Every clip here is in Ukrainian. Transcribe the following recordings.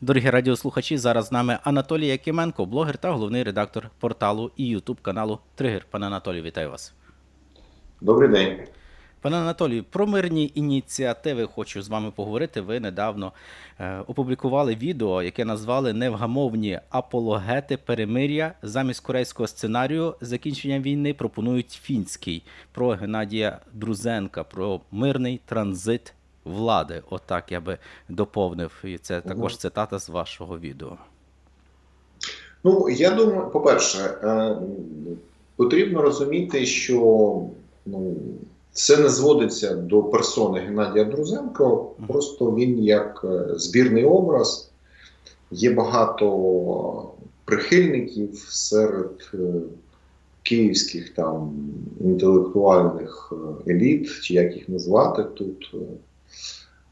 Дорогі радіослухачі, зараз з нами Анатолій Якименко, блогер та головний редактор порталу і Ютуб каналу Тригер. Пане Анатолію, вітаю вас. Добрий день. Пане Анатолію, про мирні ініціативи хочу з вами поговорити. Ви недавно е, опублікували відео, яке назвали Невгамовні апологети перемир'я замість корейського сценарію закінчення війни пропонують фінський про Геннадія Друзенка, про мирний транзит влади. Отак я би доповнив. І це також цитата з вашого відео. Ну, я думаю, по-перше, е, потрібно розуміти, що ну, це не зводиться до персони Геннадія Друзенко, просто він як е, збірний образ. Є багато прихильників серед е, київських там інтелектуальних еліт, чи як їх назвати тут.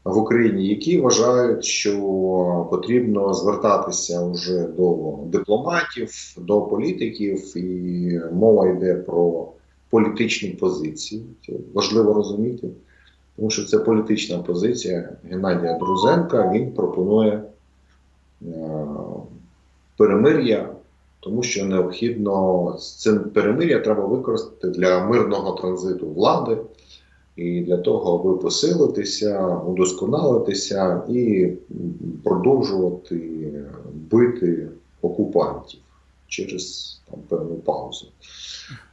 В Україні, які вважають, що потрібно звертатися вже до дипломатів, до політиків, і мова йде про політичні позиції. Це важливо розуміти, тому що це політична позиція Геннадія Друзенка. Він пропонує е, перемир'я, тому що необхідно це перемир'я треба використати для мирного транзиту влади. І для того, аби посилитися, удосконалитися і продовжувати бити окупантів через там, певну паузу.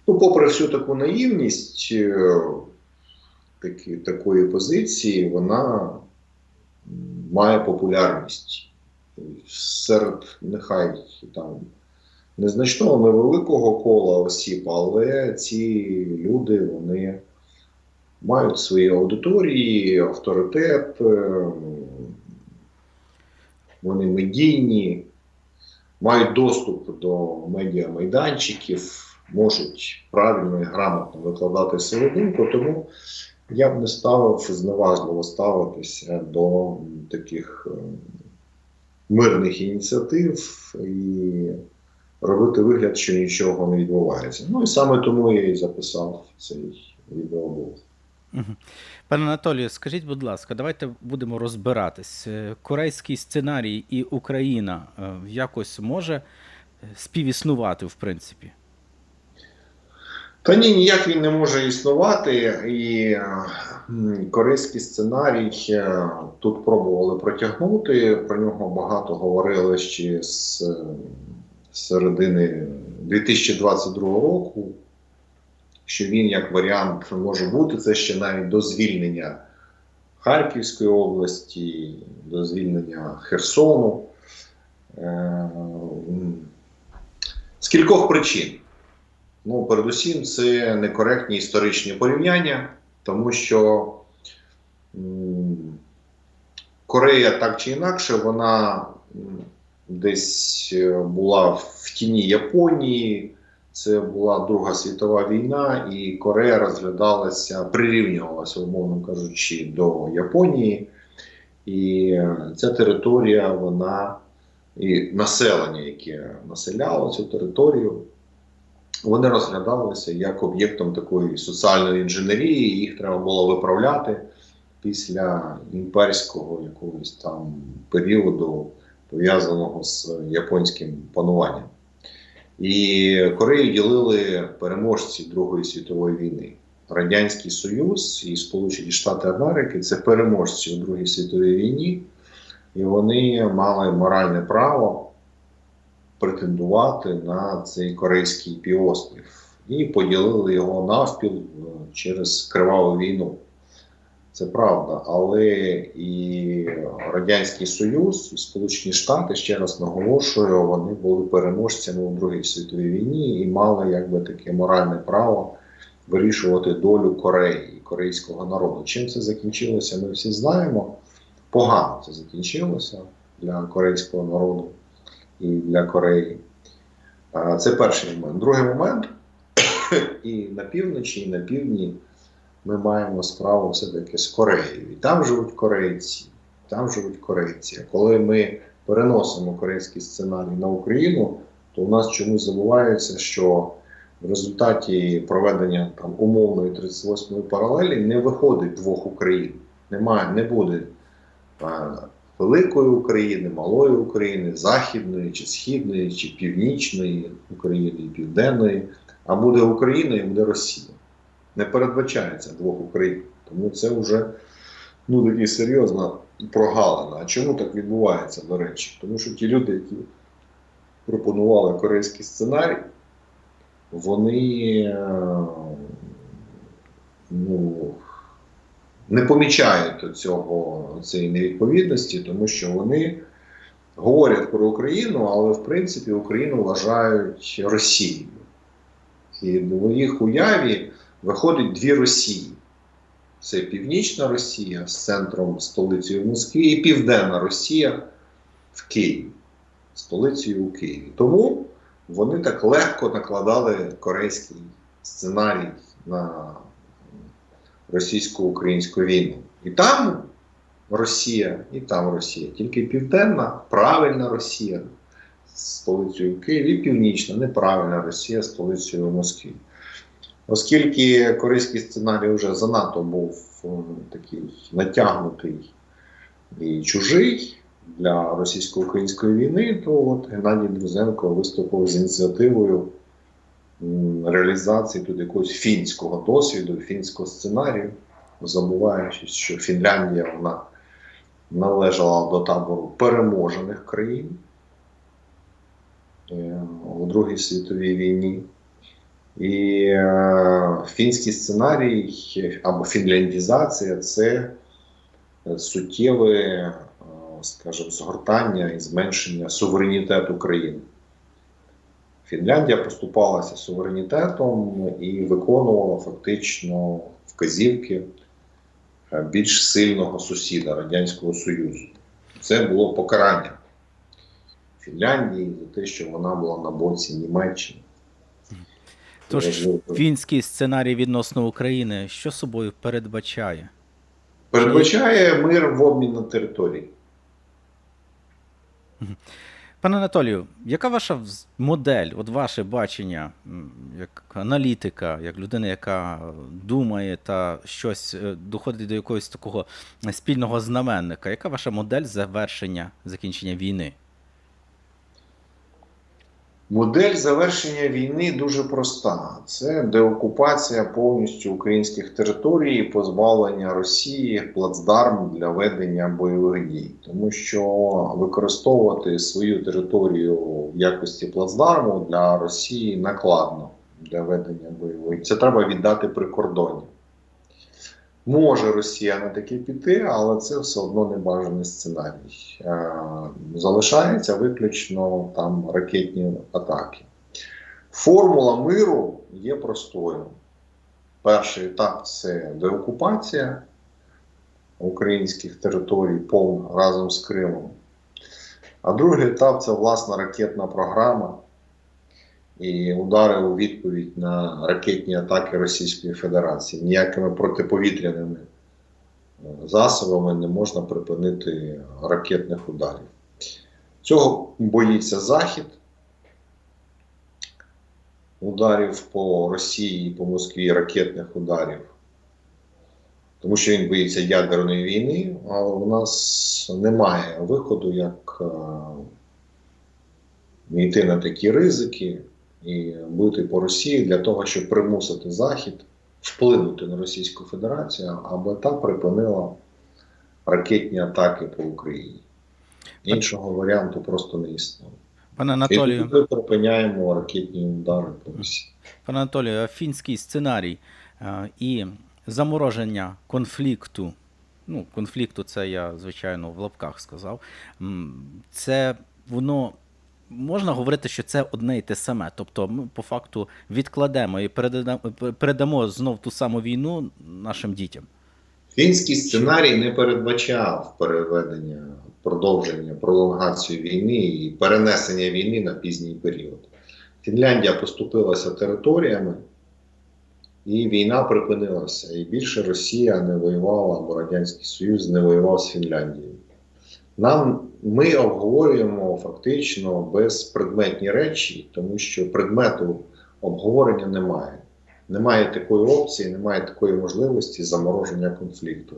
Ну, попри всю таку наївність е, такі, такої позиції, вона має популярність серед нехай там незначного, невеликого кола осіб, але ці люди, вони мають свої аудиторії, авторитет, е, вони медійні, мають доступ до медіамайданчиків, можуть правильно і грамотно викладати свою тому я б не ставив зневажливо ставитися до таких е, мирних ініціатив і робити вигляд, що нічого не відбувається. Ну і саме тому я і записав цей відеоблог. Пане Анатолію, скажіть, будь ласка, давайте будемо розбиратись. Е, Корейський сценарій і Україна е, якось може е, співіснувати, в принципі. Та ні, ніяк він не може існувати, і корейський сценарій тут пробували протягнути. Про нього багато говорили ще з середини 2022 року. Що він як варіант може бути, це ще навіть до звільнення Харківської області, до звільнення Херсону. Е, З кількох причин. Ну, передусім, це некоректні історичні порівняння, тому що Корея так чи інакше, вона десь е, була в тіні Японії. Це була Друга світова війна, і Корея розглядалася, прирівнювалася, умовно кажучи, до Японії. І ця територія, вона і населення, яке населяло цю територію, вони розглядалися як об'єктом такої соціальної інженерії, їх треба було виправляти після імперського якогось там періоду, пов'язаного з японським пануванням. І Корею ділили переможці Другої світової війни. Радянський Союз і Сполучені Штати Америки це переможці у Другій світовій війні, і вони мали моральне право претендувати на цей корейський півострів і поділили його навпіл е, через криваву війну. Це правда, але і Радянський Союз, і Сполучені Штати, ще раз наголошую, вони були переможцями у Другій світовій війні і мали якби таке моральне право вирішувати долю Кореї корейського народу. Чим це закінчилося, ми всі знаємо. Погано це закінчилося для корейського народу і для Кореї. Це перший момент. Другий момент, і на півночі, і на півдні ми маємо справу все-таки з Кореєю. І там живуть корейці, там живуть корейці. А коли ми переносимо корейський сценарій на Україну, то у нас чомусь забувається, що в результаті проведення там умовної 38-ї паралелі не виходить двох Україн. Немає, не буде а, великої України, малої України, західної чи східної, чи північної України, південної, а буде Україна і буде Росія. Не передбачається двох Україн. Тому це вже ну, такі серйозна прогалина. А чому так відбувається, до речі? Тому що ті люди, які пропонували корейський сценарій, вони е, ну, не помічають цього, цієї невідповідності, тому що вони говорять про Україну, але в принципі Україну вважають Росією. І в їх уяві виходить дві Росії. Це Північна Росія з центром столицею в Москві і Південна Росія в Києві, столицею у Києві. Тому вони так легко накладали корейський сценарій на російсько-українську війну. І там Росія, і там Росія. Тільки південна, правильна Росія столицею Києві, і північна, неправильна Росія столицею Москві. Оскільки корейський сценарій вже занадто був е, такий натягнутий і чужий для російсько-української війни, то от Геннадій Друзенко виступив з ініціативою реалізації тут якогось фінського досвіду, фінського сценарію, забуваючи, що Фінляндія вона належала до табору переможених країн е, у Другій світовій війні. І е, фінський сценарій або фінляндізація це суттєве, е, скажімо, згортання і зменшення суверенітету країни. Фінляндія поступалася суверенітетом і виконувала фактично вказівки е, більш сильного сусіда Радянського Союзу. Це було покарання Фінляндії за те, що вона була на боці Німеччини. Тож фінський сценарій відносно України що собою передбачає? Передбачає мир в обмін на території. Пане Анатолію, яка ваша модель, от ваше бачення, як аналітика, як людина, яка думає та щось е, доходить до якогось такого спільного знаменника? Яка ваша модель завершення закінчення війни? Модель завершення війни дуже проста: це деокупація повністю українських територій, позбавлення Росії плацдарм для ведення бойових дій, тому що використовувати свою територію в якості плацдарму для Росії накладно для ведення бойових. Це треба віддати прикордонні. Може Росія на таке піти, але це все одно небажаний сценарій. Е, Залишається виключно там ракетні атаки. Формула миру є простою. Перший етап це деокупація українських територій повна разом з Кримом. А другий етап це власна ракетна програма і удари у відповідь на ракетні атаки Російської Федерації. Ніякими протиповітряними е, засобами не можна припинити ракетних ударів. Цього боїться Захід. Ударів по Росії і по Москві ракетних ударів. Тому що він боїться ядерної війни, але у нас немає виходу, як е, йти на такі ризики і бити по Росії для того, щоб примусити Захід вплинути на Російську Федерацію, аби та припинила ракетні атаки по Україні. Іншого варіанту просто не існує. Пане Анатолію, ми припиняємо ракетні удари по Росії. пане Анатолію, фінський сценарій е, і замороження конфлікту. Ну, конфлікту, це я, звичайно, в лапках сказав. Це воно можна говорити, що це одне і те саме. Тобто, ми по факту відкладемо і передамо, передамо знов ту саму війну нашим дітям. Фінський сценарій не передбачав переведення, продовження, пролонгацію війни і перенесення війни на пізній період. Фінляндія поступилася територіями, і війна припинилася. І більше Росія не воювала, або Радянський Союз не воював з Фінляндією. Нам ми обговорюємо фактично безпредметні речі, тому що предмету обговорення немає. Немає такої опції, немає такої можливості замороження конфлікту.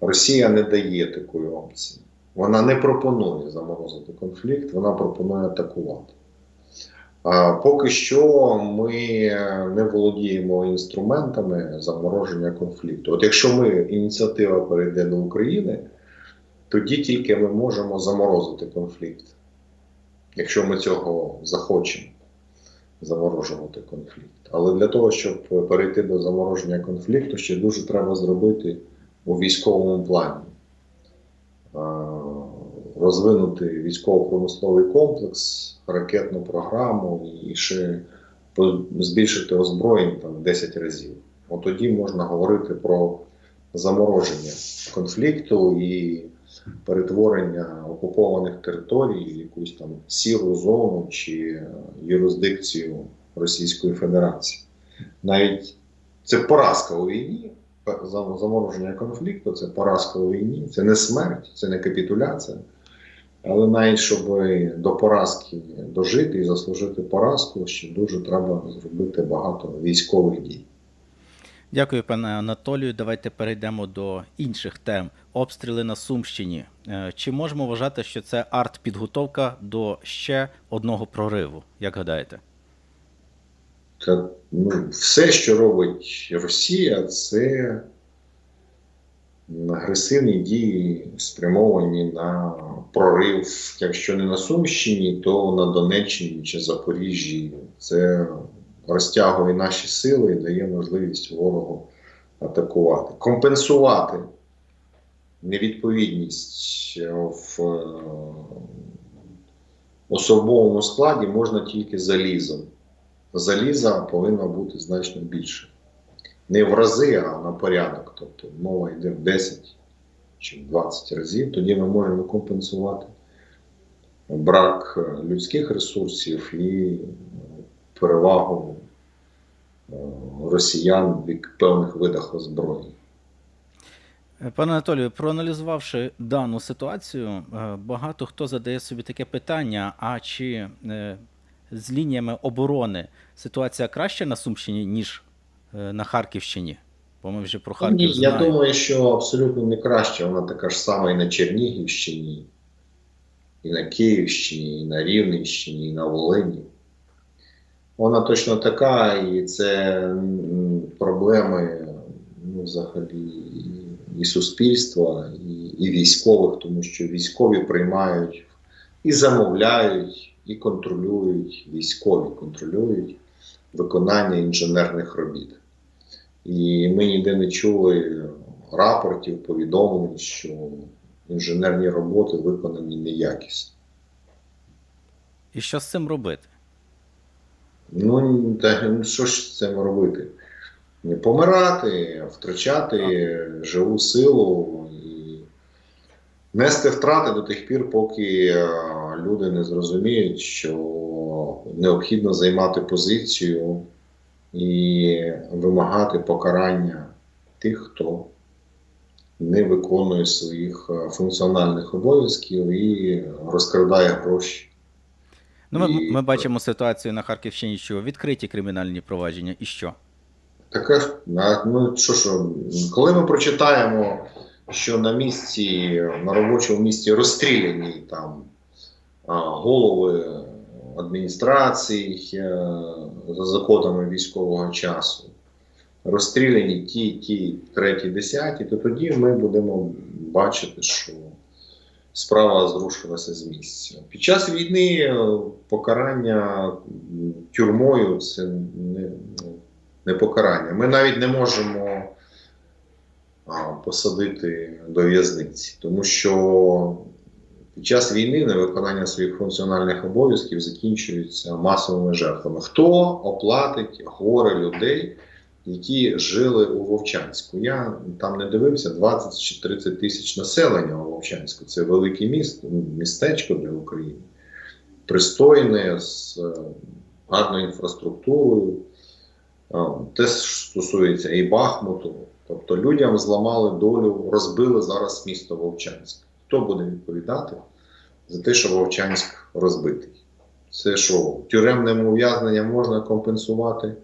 Росія не дає такої опції. Вона не пропонує заморозити конфлікт, вона пропонує атакувати. А поки що ми не володіємо інструментами замороження конфлікту. От якщо ми ініціатива перейде до України, тоді тільки ми можемо заморозити конфлікт, якщо ми цього захочемо заморожувати конфлікт. Але для того, щоб перейти до замороження конфлікту, ще дуже треба зробити у військовому плані. Розвинути військово-промисловий комплекс, ракетну програму і ще збільшити озброєння там 10 разів. От тоді можна говорити про замороження конфлікту і перетворення окупованих територій якусь там сіру зону чи юрисдикцію Російської Федерації. Навіть це поразка у війні, зам- замороження конфлікту це поразка у війні, це не смерть, це не капітуляція. Але навіть щоб до поразки дожити і заслужити поразку, ще дуже треба зробити багато військових дій. Дякую, пане Анатолію. Давайте перейдемо до інших тем. Обстріли на Сумщині. Е, Чи можемо вважати, що це арт-підготовка до ще одного прориву? Як гадаєте? Це, ну, все, що робить Росія, це агресивні дії, спрямовані на прорив, якщо не на Сумщині, то на Донеччині чи Запоріжжі. Це розтягує наші сили і дає можливість ворогу атакувати. Компенсувати невідповідність в е, особовому складі можна тільки залізом. Заліза повинно бути значно більше. Не в рази, а на порядок. Тобто мова йде в 10 чи в 20 разів. Тоді ми можемо компенсувати брак людських ресурсів і е, перевагу е, росіян в певних видах озброєння. Пане Анатолію, проаналізувавши дану ситуацію, е, багато хто задає собі таке питання: а чи е, з лініями оборони ситуація краща на Сумщині, ніж на Харківщині? Бо ми вже про Харків Ні, я думаю, що абсолютно не краще. Вона така ж сама і на Чернігівщині, і на Київщині, і на Рівненщині, і на Волині. Вона точно така, і це проблеми ну, взагалі і, суспільства, і, і військових, тому що військові приймають і замовляють, і контролюють військові, контролюють виконання інженерних робіт. І ми ніде не чули рапортів, повідомлень, що інженерні роботи виконані неякісно. І що з цим робити? Ну, та, ну, що ж з цим робити? Помирати, втрачати живу силу і нести втрати до тих пір, поки е, люди не зрозуміють, що необхідно займати позицію і вимагати покарання тих, хто не виконує своїх е, функціональних обов'язків і розкрадає гроші. Ну, ми, І- ми бачимо ситуацію на Харківщині, що відкриті кримінальні провадження, і що? Таке ну що ж, коли ми прочитаємо, що на місці, на робочому місці розстріляні там голови адміністрацій е, за законами військового часу, розстріляні ті, ті, треті, десяті, то тоді ми будемо бачити, що справа зрушилася з місця. Під час війни е, покарання тюрмою це не, не покарання. Ми навіть не можемо посадити до в'язниці, тому що під час війни невиконання своїх функціональних обов'язків закінчується масовими жертвами. Хто оплатить горе людей, які жили у Вовчанську? Я там не дивився 20 чи 30 тисяч населення у Вовчанську. Це велике місто, містечко для України, пристойне з е, гарною інфраструктурою. А, Те стосується і Бахмуту. Тобто людям зламали долю, розбили зараз місто Вовчанськ. Хто буде відповідати за те, що Вовчанськ розбитий? Це що, тюремним ув'язненням можна компенсувати е,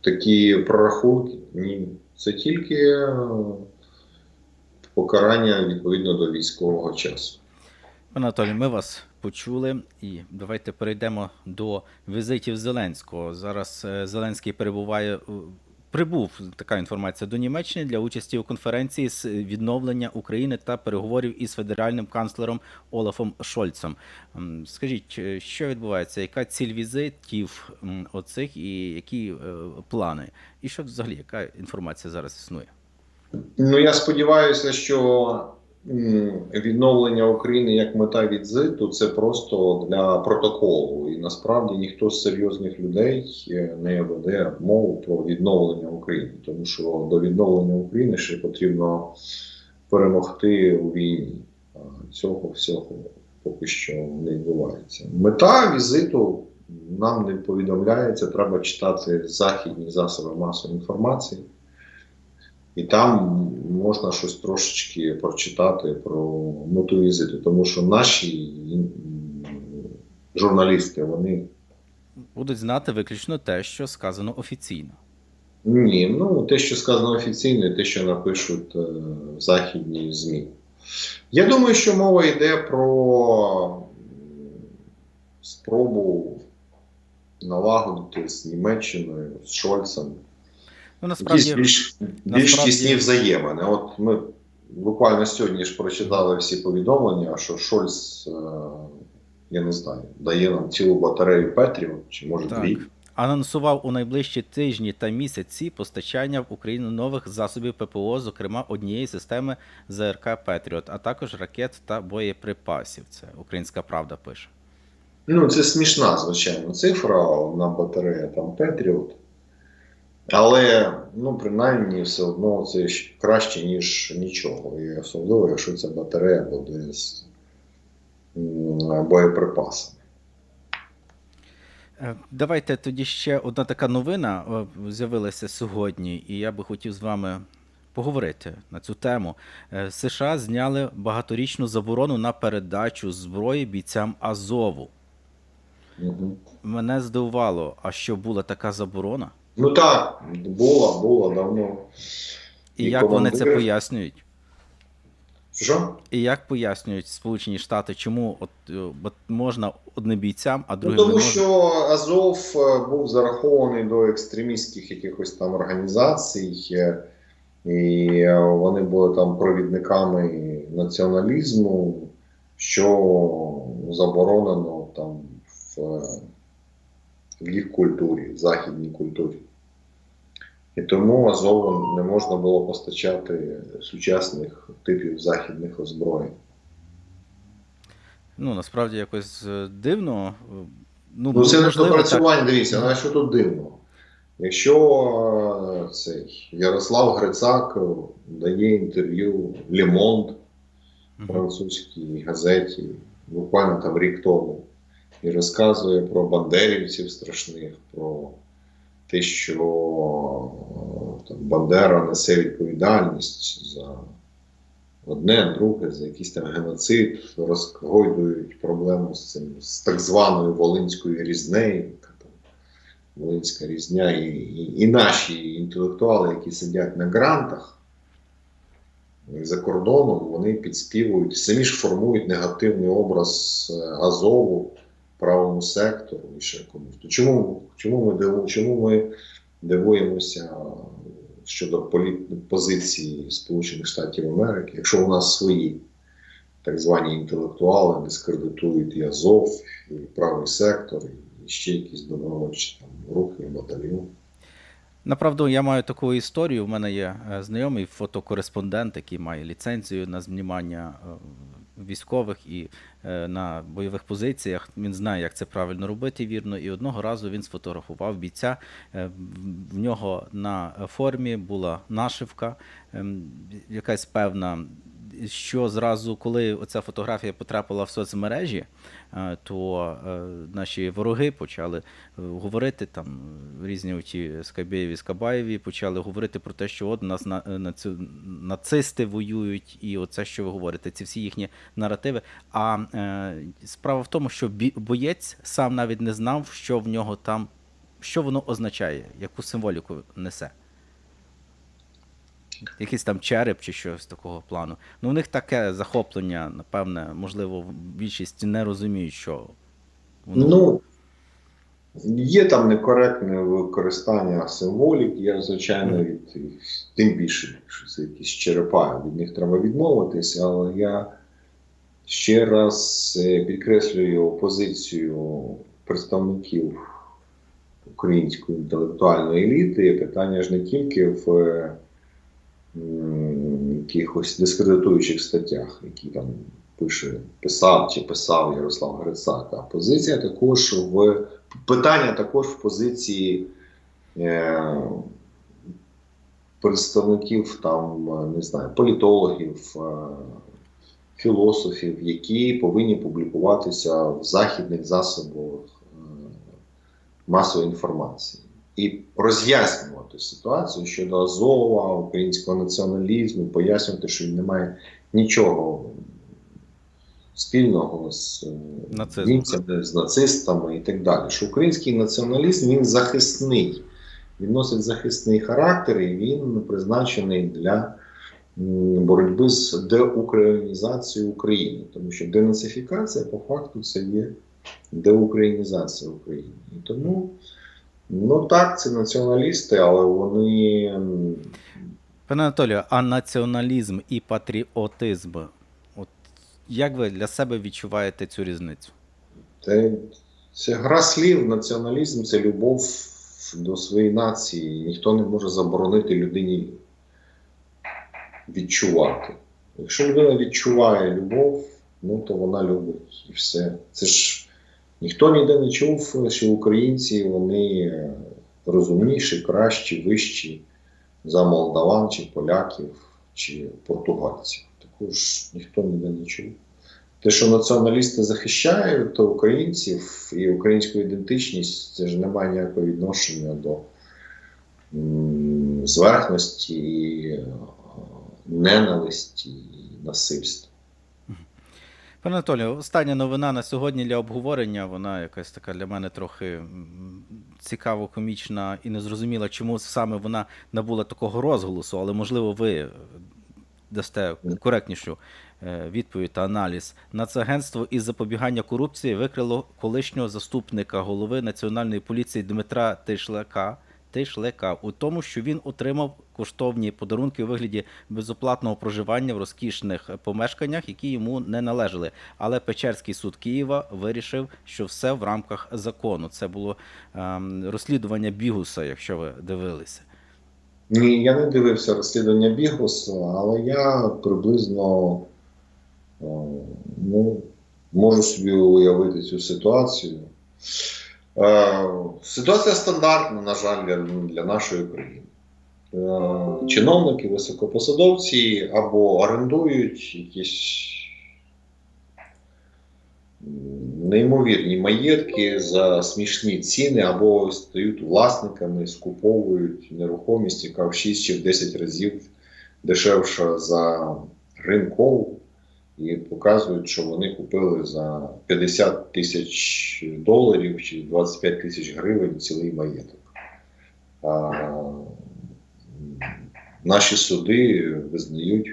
такі прорахунки? Ні. Це тільки е, покарання відповідно до військового часу. Анатолій, ми вас почули, і давайте перейдемо до візитів Зеленського. Зараз е, Зеленський перебуває прибув така інформація до Німеччини для участі у конференції з відновлення України та переговорів із федеральним канцлером Олафом Шольцем. Скажіть, що відбувається? Яка ціль візитів оцих і які е, плани? І що взагалі яка інформація зараз існує? Ну я сподіваюся, що відновлення України як мета візиту це просто для протоколу. І насправді ніхто з серйозних людей е, не веде мову про відновлення України, тому що до відновлення України ще потрібно перемогти у війні. Цього всього поки що не відбувається. Мета візиту нам не повідомляється. Треба читати західні засоби масової інформації. І там можна щось трошечки прочитати про мету візиту, тому що наші журналісти, вони Будуть знати виключно те, що сказано офіційно. ні, ну те, що сказано офіційно, і те, що напишуть е, західні ЗМІ. Я думаю, що мова йде про спробу налагодити з Німеччиною, з Шольцем Ну насправді більш, більш насправді- тісні взаємини. От ми буквально сьогодні ж прочитали всі повідомлення, що Шольц, е, я не знаю, дає нам цілу батарею Петрів, чи може Так. дві. анонсував у найближчі тижні та місяці постачання в Україну нових засобів ППО, зокрема однієї системи ЗРК Петріот, а також ракет та боєприпасів. Це Українська Правда пише. Ну, це смішна, звичайно, цифра на батарея там Петріот. Але, ну, принаймні, все одно це краще, ніж нічого. І особливо, якщо ця батарея буде з боєприпасами. Е, Давайте тоді ще одна така новина е, з'явилася сьогодні, і я би хотів з вами поговорити на цю тему. Е, США зняли багаторічну заборону на передачу зброї бійцям Азову. Угу. Мене здивувало, а що була така заборона? Ну так, було, було давно. І І як вони це пояснюють? Що? І як пояснюють Сполучені Штати, чому от, е, от можна одним бійцям, а Ну, другим не тому можна? що Азов е, був зарахований до екстремістських якихось там організацій, е, і вони були там провідниками націоналізму, що заборонено там в, в їх культурі, в західній культурі. І тому Азову не можна було постачати сучасних типів західних озброєнь. Ну насправді якось е, дивно. Ну, Ну, це не допрацювання, дивіться, ну, а що тут дивно? Якщо е, цей Ярослав Грицак е, дає інтерв'ю Лемонт Мгм. французькій газеті, буквально там рік тому, і розказує про бандерівців страшних, про те, що е, там, Бандера несе відповідальність за одне, друге, за якийсь там геноцид, розгойдують проблему з цим, з так званою Волинською різнею. Волинська різня, і, і, і наші інтелектуали, які сидять на грантах за кордоном, вони підспівують, самі ж формують негативний образ е, Азову, правому сектору і ще комусь. То чому, чому, ми, диву, чому ми дивуємося щодо політ... позиції Сполучених Штатів Америки, якщо у нас свої так звані інтелектуали дискредитують і Азов, і правий сектор, і ще якісь добровольчі там рухи, батальйони. Направду, я маю таку історію. У мене є е, знайомий фотокореспондент, який має ліцензію на знімання е, військових і е, на бойових позиціях. Він знає, як це правильно робити вірно. І одного разу він сфотографував бійця. Е, в- нього на формі була нашивка, ем, якась певна. Що зразу, коли оця фотографія потрапила в соцмережі, е, то е, наші вороги почали е, говорити там різні оті Скабєєві, Скабаєві почали говорити про те, що от нас на, на цю, нацисти воюють, і оце, що ви говорите, ці всі їхні наративи. А справа в тому, що боєць сам навіть не знав, що в нього там, що воно означає, яку символіку несе. Якийсь там череп чи щось такого плану. Ну, у них таке захоплення, напевне, можливо, більшість не розуміють, що воно. Ну, є там некоректне використання символік, я, звичайно, від, тим більше, що це якісь черепа, від них треба відмовитися, але я ще раз е, підкреслюю позицію представників української інтелектуальної еліти. Питання ж не тільки в е, якихось дискредитуючих статтях, які там пише, писав чи писав Ярослав Грицак, а позиція також в питання також в позиції е, представників там, не знаю, політологів, е, філософів, які повинні публікуватися в західних засобах е, масової інформації. І роз'яснювати ситуацію щодо Азова, українського націоналізму, пояснювати, що він не має нічого спільного з е, німцями, з нацистами і так далі. Що український націоналізм він захисний, він носить захисний характер і він призначений для боротьби з деукраїнізацією України. Тому що денацифікація по факту це є деукраїнізація України. І тому, ну так, це націоналісти, але вони. Пане Анатолію, а націоналізм і патріотизм, от як ви для себе відчуваєте цю різницю? Це, це гра слів, націоналізм це любов до своєї нації. Ніхто не може заборонити людині відчувати. Якщо людина відчуває любов, ну то вона любить і все. Це ж ніхто ніде не чув, що українці вони е, розумніші, кращі, вищі за молдаван, чи поляків, чи португальців. Також ніхто ніде не чув. Те, що націоналісти захищають українців і українську ідентичність, це ж не має ніякого відношення до зверхності, і, е, ненависті і насильства. Пане Анатолію, остання новина на сьогодні для обговорення. Вона якась така для мене трохи цікаво, комічна і незрозуміла, чому саме вона набула такого розголосу, але можливо ви дасте коректнішу е, відповідь та аналіз. Нацагентство із запобігання корупції викрило колишнього заступника голови національної поліції Дмитра Тишлака. Тишлека у тому, що він отримав коштовні подарунки у вигляді безоплатного проживання в розкішних помешканнях, які йому не належали. Але Печерський суд Києва вирішив, що все в рамках закону. Це було ем, розслідування Бігуса, якщо ви дивилися. Ні, я не дивився розслідування Бігусу, але я приблизно ну, можу собі уявити цю ситуацію. Е, ситуація стандартна, на жаль, для нашої країни. Е, чиновники, високопосадовці або орендують якісь неймовірні маєтки за смішні ціни, або стають власниками, скуповують нерухомість, яка в 6 чи в 10 разів дешевша за ринкову, і показують, що вони купили за 50 тисяч доларів чи 25 тисяч гривень цілий маєток. Наші суди визнають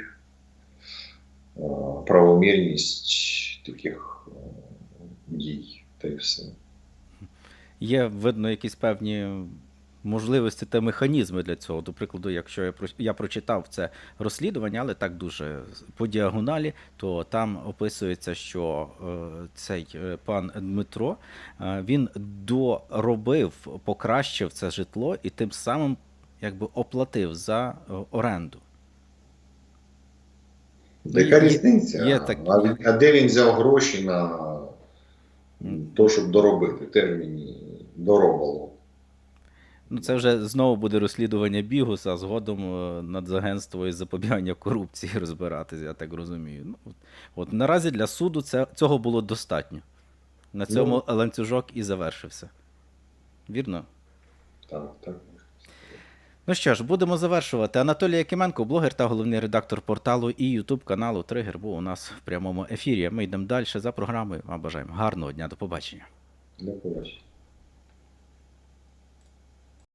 правомірність таких дій, та й все. Є видно якісь певні можливості та механізми для цього. До прикладу, якщо я я прочитав це розслідування, але так дуже по діагоналі, то там описується, що е, цей е, пан Дмитро е, він доробив, покращив це житло і тим самим якби оплатив за е, оренду. Яка різниця? є такі- а, а де він взяв гроші на те, щоб доробити? Терміні доробало. Ну, це вже знову буде розслідування Бігуса, а згодом е, Нацагентство із запобігання корупції розбиратися, я так розумію. Ну, от, от наразі для суду це, цього було достатньо. На цьому ланцюжок і завершився. Вірно? Так, так. Ну що ж, будемо завершувати. Анатолій Якименко, блогер та головний редактор порталу і Ютуб каналу Тригер, був у нас в прямому ефірі. Ми йдемо далі за програмою. Вам бажаємо гарного дня, до побачення. До побачення.